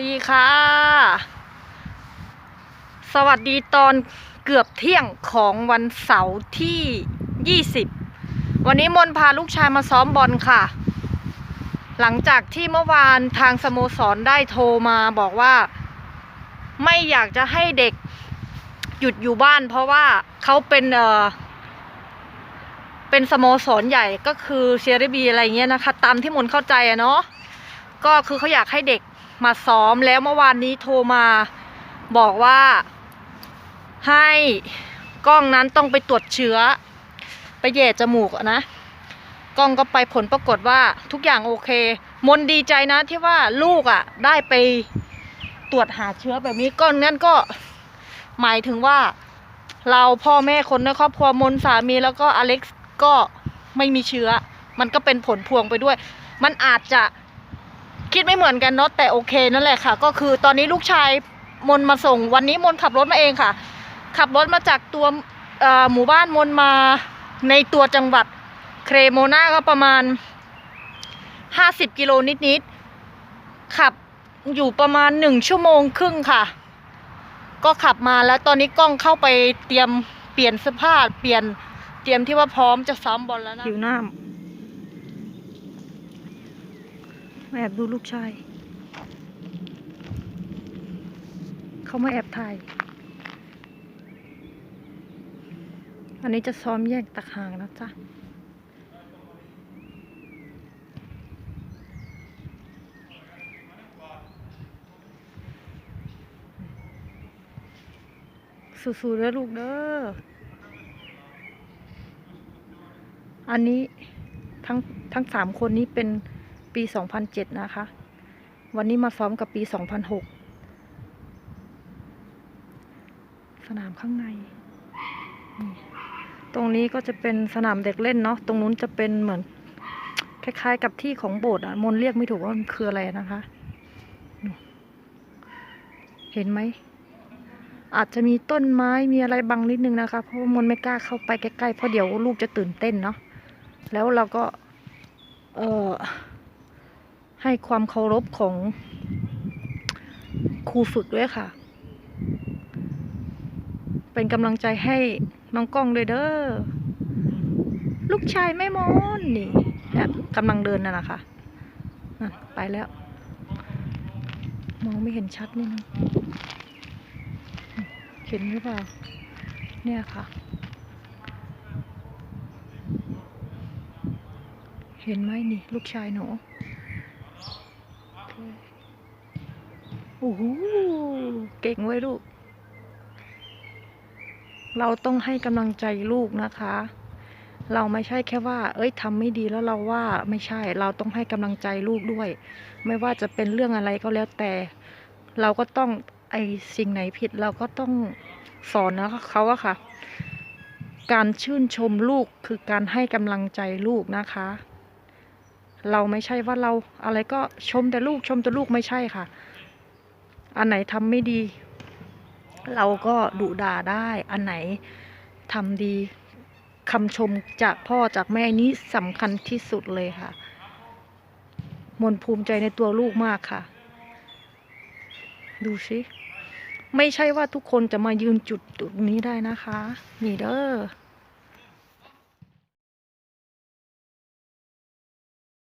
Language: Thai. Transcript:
ดีค่ะ สวัสดีตอนเกือบเที่ยงของวันเสาร์ที่ 20 วันนี้มนพาลูกชายมาซ้อมบอลค่ะ หลังจากที่เมื่อวานทางสโมสรได้โทรมาบอกว่า ไม่อยากจะให้เด็กหยุดอยู่บ้าน เพราะว่าเขาเป็นเออเป็นสโมสรใหญ่ก็คือเซียรีบีอะไรเงี้ยนะคะ ตามที่มนเข้าใจอะเนาะก็คือเขาอยากให้เด็ก มาซ้อมแล้วเมื่อวานนี้โทรมาบอกว่า ให้กล้องนั้นต้องไปตรวจเชื้อ ไปแย่จมูกนะกล้องก็ไปผลปรากฏว่าทุกอย่างโอเค มนดีใจนะที่ว่าลูกอะ่ะได้ไปตรวจหาเชื้อแบบนี้ก็นั่นก็หมายถึงว่าเราพ่อแม่คนในครอบครัวมนสามีแล้วก็อเล็กซ์ก็ไม่มีเชื้อ มันก็เป็นผลพวงไปด้วย มันอาจจะ คิดไม่เหมือนกันเนาะแต่โอเคนั่นแหละค่ะ ก็คือตอนนี้ลูกชายมนมาส่ง วันนี้มนขับรถมาเองค่ะ ขับรถมาจากตัวหมู่บ้านมนมาในตัวจังหวัดเครโมนาก็ประมาณ 50 กิโลนิดๆขับอยู่ประมาณหนึ่งชั่วโมงครึ่งค่ะ ก็ขับมาแล้วตอนนี้กล้องเข้าไปเตรียมเปลี่ยนเสื้อผ้าเปลี่ยนเตรียมที่ว่าพร้อมจะซ้อมบอลแล้วนะหิวน้ำ มาแอบดูลูกชาย เขามาแอบถ่าย อันนี้จะซ้อมแยกตะหางนะจ๊ะสู้ๆเด้อลูกเด้อ อันนี้ทั้งทั้งสามคนนี้เป็น ปี 2007 นะคะ วันนี้มาซ้อมกับปี 2006 สนามข้างใน ตรงนี้ก็จะเป็นสนามเด็กเล่นเนาะ ตรงนู้นจะเป็นเหมือนคล้ายๆกับที่ของโบสถ์อะมนเรียกไม่ถูกว่ามันคืออะไรนะคะ เห็นไหม อาจจะมีต้นไม้มีอะไรบังนิดนึงนะคะ เพราะมนไม่กล้าเข้าไปใกล้ๆ เพราะเดี๋ยวลูกจะตื่นเต้นเนาะ แล้วเราก็ เออ ให้ความเคารพของครูฝึกด้วยค่ะ เป็นกำลังใจให้น้องกล้องด้วยเด้อ ลูกชายแม่มอนนี่กำลังเดินน่ะนะคะนั่นไปแล้ว มองไม่เห็นชัดนี่นะเห็นหรือเปล่า เนี่ยค่ะ เห็นไหมนี่ ลูกชายหนู โอ้โหเก่งไว้ยลูก เราต้องให้กำลังใจลูกนะคะ เราไม่ใช่แค่ว่า เอ้ยทำไม่ดีแล้วเราว่าไม่ใช่ เราต้องให้กำลังใจลูกด้วย ไม่ว่าจะเป็นเรื่องอะไรก็แล้วแต่ เราก็ต้องไอสิ่งไหนผิดเราก็ต้องสอนนะเขาอะค่ะ การชื่นชมลูกคือการให้กำลังใจลูกนะคะ เราไม่ใช่ว่าเราอะไรก็ชมแต่ลูกชมแต่ลูกไม่ใช่ค่ะ อันไหนทำไม่ดี เราก็ดุด่าได้ อันไหนทำดีคำชมจากพ่อจากแม่นี้สำคัญที่สุดเลยค่ะ มนภูมิใจในตัวลูกมากค่ะ ดูสิไม่ใช่ว่าทุกคนจะมายืนจุดจุดนี้ได้นะคะ นี่เด้อ